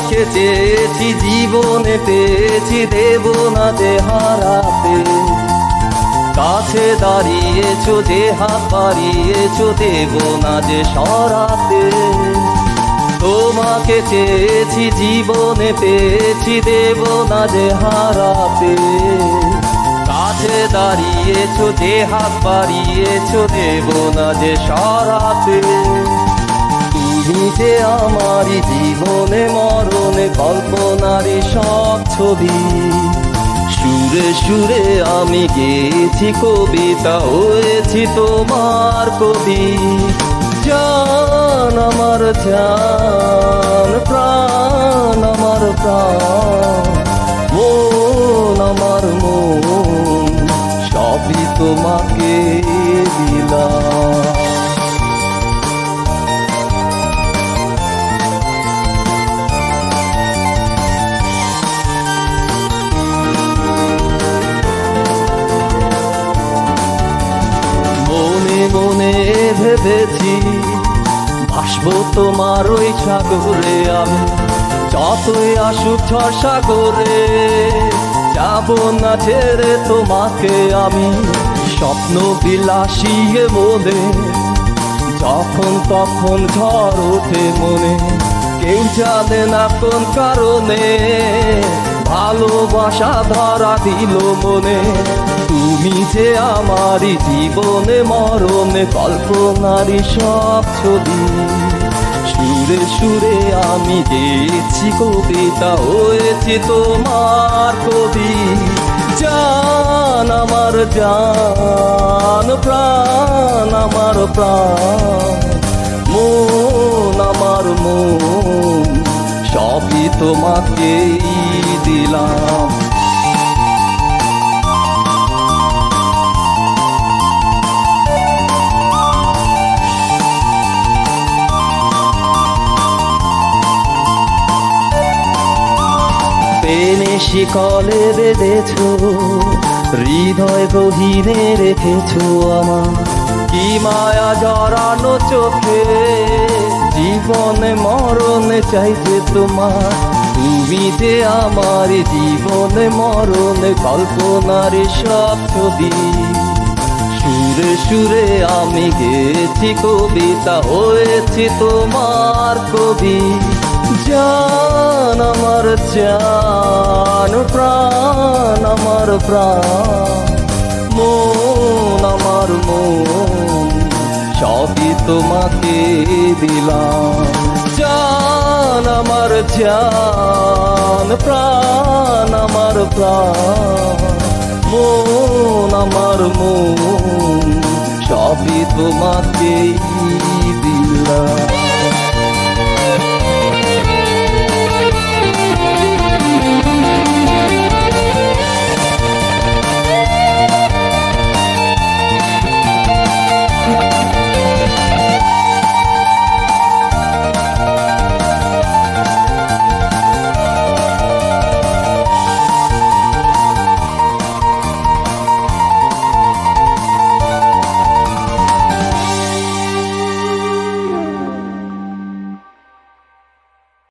তোমাকে চেয়েছি জীবনে পেয়েছি, দেব না যে হারাতে। কাছে দাঁড়িয়েছো, যে হাত বাড়িয়েছো, দেব না যে সরাতে। তোমাকে চেয়েছি, জীবনে পেয়েছি, দেব না যে হারাতে। কাছে দাঁড়িয়েছো, যে হাত বাড়িয়েছো, দেব না যে সরাতে। যে আমারই জীবনে মরণে কল্পনারই সব ছবি। সুরে সুরে আমি গেছি কবিতা হয়েছি তোমার কবি। জান আমার জান প্রাণ আমার প্রাণ, মন আমার মন, সবই তোমাকে। ভাসবো তোমার ওই সাগরে আমি। যতই আসুক ঝড় সাগরে, যাব না ছেড়ে তোমাকে আমি। স্বপ্ন বিলাসী মনে, যখন তখন ঝড় ওঠে মনে। কেউ জানে না কোন কারণে, ভালোবাসা ধরা দিল মনে। তুমি যে আমারই জীবনে মরণে কল্পনারই সব ছবি। সুরে সুরে আমি গেছি কবিতা হয়েছি তোমার কবি। জান আমার জান, প্রাণ আমার প্রাণ, মন আমার মন, সবই তোমাকেই দিলাম। শিকলে বেঁধেছ হৃদয় গভীরে রেখেছ আমার কি মায়া জড়ানো চোখে, জীবনে মরণে চাইছে তোমার তুমি যে আমার জীবনে মরণে, কল্পনার সব ছবি। সুরে সুরে আমি গেছি কবিতা, হয়েছি তোমার কবি। জান আমার জান, প্রাণ আমার প্রাণ আমার মন, সবই তোমাকে দিলাম। জান আমার জান, প্রাণ আমার প্রাণ আমার মন, সবই তোমাকেই দিলাম।